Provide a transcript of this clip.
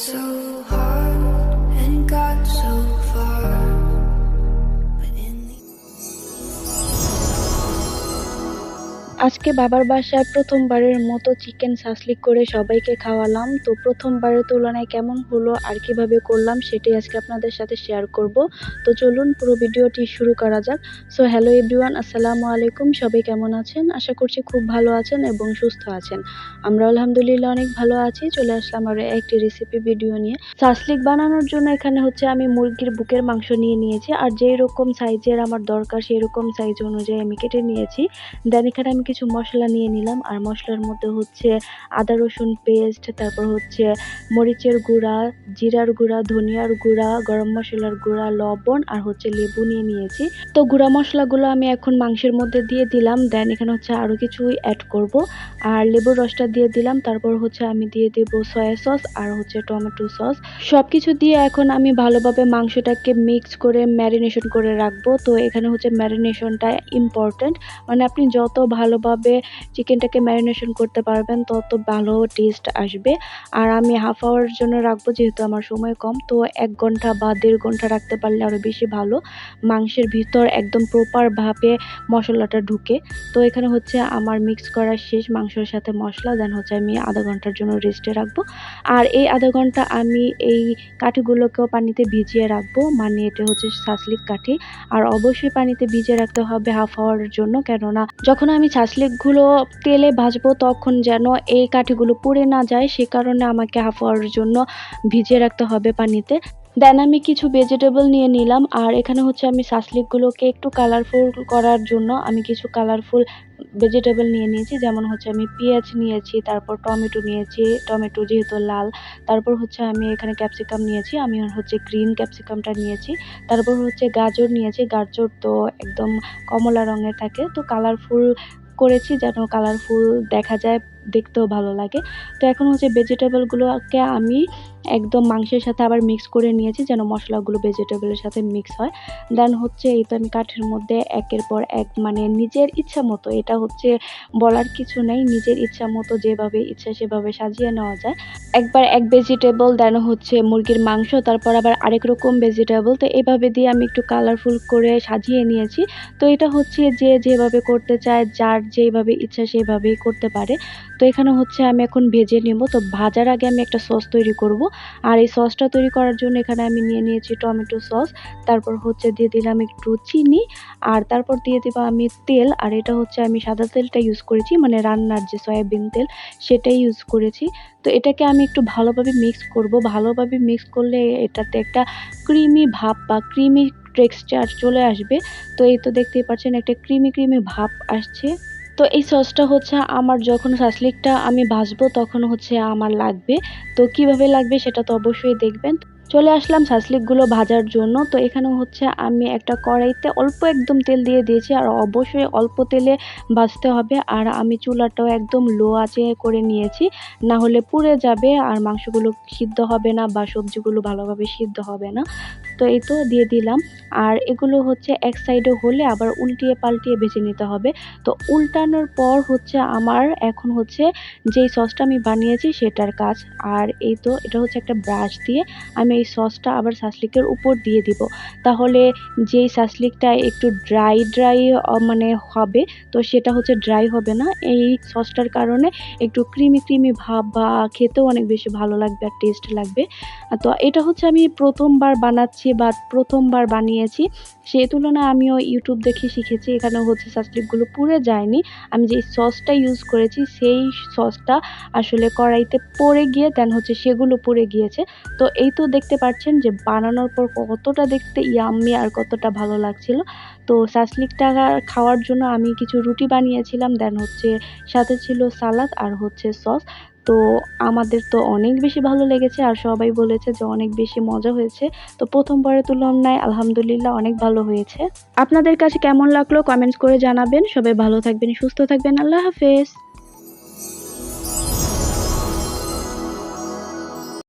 so আজকে বাবার বাসায় প্রথমবারের মতো চিকেন সাসলিক করে সবাইকে খাওয়ালাম। তো প্রথমবারের তুলনায় কেমন হলো আর কীভাবে করলাম সেটাই আজকে আপনাদের সাথে শেয়ার করব। তো চলুন পুরো ভিডিওটি শুরু করা যাক। সো হ্যালো এভরিওয়ান আসসালামু আলাইকুম। সবাই কেমন আছেন? আশা করছি খুব ভালো আছেন এবং সুস্থ আছেন। আমরা আলহামদুলিল্লাহ অনেক ভালো আছি। চলে আসলাম আরও একটি রেসিপি ভিডিও নিয়ে। সাসলিক বানানোর জন্য এখানে হচ্ছে আমি মুরগির বুকের মাংস নিয়ে নিয়েছি। আর যেই রকম সাইজের আমার দরকার, সেই রকম সাইজ অনুযায়ী আমি কেটে নিয়েছি। দেন এখানে আমি কিছু মশলা নিয়ে নিলাম। আর মশলার মধ্যে হচ্ছে আদা, রসুন পেস্ট তারপর হচ্ছে মরিচের গুঁড়া, জিরার গুঁড়া, ধনিয়ার গুঁড়া, গরম মশলার গুঁড়া, লবণ আর হচ্ছে লেবু নিয়ে নিয়েছি। তো গুঁড়া মশলাগুলো আমি এখন মাংসের মধ্যে দিয়ে দিলাম। দেন এখানে হচ্ছে আরও কিছু অ্যাড করব। আর লেবুর রসটা দিয়ে দিলাম। তারপর হচ্ছে আমি দিয়ে দেবো সয়া সস আর হচ্ছে টমেটো সস সব কিছু দিয়ে এখন আমি ভালোভাবে মাংসটাকে মিক্স করে ম্যারিনেশন করে রাখব। তো এখানে হচ্ছে ম্যারিনেশনটা ইম্পর্টেন্ট মানে আপনি যত ভালোভাবে চিকেনটাকে ম্যারিনেশন করতে পারবেন, তত ভালো টেস্ট আসবে। আর আমি হাফ আওয়ার জন্য রাখব যেহেতু আমার সময় কম, তো এক ঘণ্টা বা দেড় ঘণ্টা রাখতে পারলে আরও বেশি ভালো। মাংসের ভিতর একদম প্রপারভাবে মশলাটা ঢুকে। তো এখানে হচ্ছে আমার মিক্স করা শেষ মাংসের সাথে মশলা দেন হচ্ছে আমি আধা ঘণ্টার জন্য রেস্টে রাখব। আর এই আধা ঘণ্টা আমি এই কাঠিগুলোকেও পানিতে ভিজিয়ে রাখব মানে এটা হচ্ছে ছাসলিক কাঠি। আর অবশ্যই পানিতে ভিজিয়ে রাখতে হবে হাফ আওয়ারের জন্য, কেননা যখন আমি ছাসলিকগুলো তেলে ভাজবো তখন যেন এই কাঠিগুলো পুড়ে না যায়, সে কারণে আমাকে হাফ আওয়ারের জন্য ভিজিয়ে রাখতে হবে পানিতে। দেন আমি কিছু ভেজিটেবল নিয়ে নিলাম, আর এখানে হচ্ছে আমি সাসলিকগুলোকে একটু কালারফুল করার জন্য আমি কিছু কালারফুল ভেজিটেবল নিয়ে নিয়েছি, যেমন হচ্ছে আমি পেঁয়াজ নিয়েছি, তারপর টমেটো নিয়েছি, টমেটো যেহেতু লাল, তারপর হচ্ছে আমি এখানে ক্যাপসিকাম নিয়েছি, আমি হচ্ছে গ্রিন ক্যাপসিকামটা নিয়েছি, তারপর হচ্ছে গাজর নিয়েছি, গাজর তো একদম কমলা রঙের থাকে, তো কালারফুল করেছি যেন কালারফুল দেখা যায় দেখতেও ভালো লাগে। তো এখন হচ্ছে ভেজিটেবলগুলোকে আমি একদম মাংসের সাথে আবার মিক্স করে নিয়েছি যেন মশলাগুলো ভেজিটেবলের সাথে মিক্স হয়। দেন হচ্ছে এই তো আমি কাঠের মধ্যে একের পর এক মানে নিজের ইচ্ছা মতো, এটা হচ্ছে বলার কিছু নেই, নিজের ইচ্ছা মতো যেভাবে ইচ্ছা সেভাবে সাজিয়ে নেওয়া যায়। একবার এক ভেজিটেবল দেন হচ্ছে মুরগির মাংস, তারপর আবার আরেক রকম ভেজিটেবল তো এভাবে দিয়ে আমি একটু কালারফুল করে সাজিয়ে নিয়েছি। তো এটা হচ্ছে যে যেভাবে করতে চায়, যার যেভাবে ইচ্ছা সেভাবেই করতে পারে। তো এখানে হচ্ছে আমি এখন ভেজে নেব। তো ভাজার আগে আমি একটা সস তৈরি করব। আর এই সসটা তৈরি করার জন্য এখানে আমি নিয়ে নিয়েছি টমেটো সস তারপর হচ্ছে দিয়ে দিলাম একটু চিনি। আর তারপর দিয়ে দেব আমি তেল। আর এটা হচ্ছে আমি সাদা তেলটা ইউজ করেছি মানে রান্নার যে সয়াবিন তেল, সেটাই ইউজ করেছি। তো এটাকে আমি একটু ভালোভাবে মিক্স করব। ভালোভাবে মিক্স করলে এটাতে একটা ক্রিমি ভাব বা ক্রিমি টেক্সচার চলে আসবে। তো এই তো দেখতেই পাচ্ছেন, একটা ক্রিমি ক্রিমি ভাব আসছে। তো এই সসটা হচ্ছে আমার যখন সাসলিকটা আমি ভাজবো তখন হচ্ছে আমার লাগবে। তো কীভাবে লাগবে সেটা তো অবশ্যই দেখবেন। চলে আসলাম সাসলিকগুলো ভাজার জন্য। তো এখানে হচ্ছে আমি একটা কড়াইতে অল্প একদম তেল দিয়ে দিয়েছি, আর অবশ্যই অল্প তেলে ভাজতে হবে। আর আমি চুলাটাও একদম লো আঁচে করে নিয়েছি। না হলে পুড়ে যাবে, আর মাংসগুলো সিদ্ধ হবে না বা সবজিগুলো ভালোভাবে সিদ্ধ হবে না। তো এই তো দিয়ে দিলাম। আর এগুলো হচ্ছে এক সাইডে হলে আবার উল্টিয়ে পাল্টিয়ে ভেজে নিতে হবে। তো উল্টানোর পর হচ্ছে আমার এখন হচ্ছে যেই সসটা আমি বানিয়েছি সেটার কাজ। আর এই তো এটা হচ্ছে একটা ব্রাশ দিয়ে আমি এই সসটা আবার সাসলিকের উপর দিয়ে দিব। তাহলে যেই সাসলিকটা একটু ড্রাই ড্রাই মানে হবে, তো সেটা হচ্ছে ড্রাই হবে না। এই সসটার কারণে একটু ক্রিমি ক্রিমি ভাব বা খেতেও অনেক বেশি ভালো লাগবে আর টেস্ট লাগবে। তো এটা হচ্ছে আমি প্রথমবার বানাচ্ছি বা প্রথমবার বানিয়েছি। সেই তুলনায় আমিও ইউটিউব দেখে শিখেছি এখানে হচ্ছে সাসলিকগুলো পুড়ে যায়নি। আমি যেই সসটা ইউজ করেছি, সেই সসটা আসলে কড়াইতে পড়ে গিয়ে দেন হচ্ছে সেগুলো পুড়ে গিয়েছে। তো এই তো দেখতে পাচ্ছেন যে বানানোর পর কতটা দেখতে ইয়াম্মি আর কতটা ভালো লাগছিল। তো সাসলিকটা খাওয়ার জন্য আমি কিছু রুটি বানিয়েছিলাম দেন হচ্ছে সাথে ছিল সালাদ আর হচ্ছে সস তো আমাদের তো অনেক বেশি ভালো লেগেছে আর সবাই বলেছে যে অনেক বেশি মজা হয়েছে। তো প্রথমবারের তুলনায় আলহামদুলিল্লাহ অনেক ভালো হয়েছে। আপনাদের কাছে কেমন লাগল? কমেন্টস করে জানাবেন। সবাই ভালো থাকবেন, সুস্থ থাকবেন। আল্লাহ হাফেজ।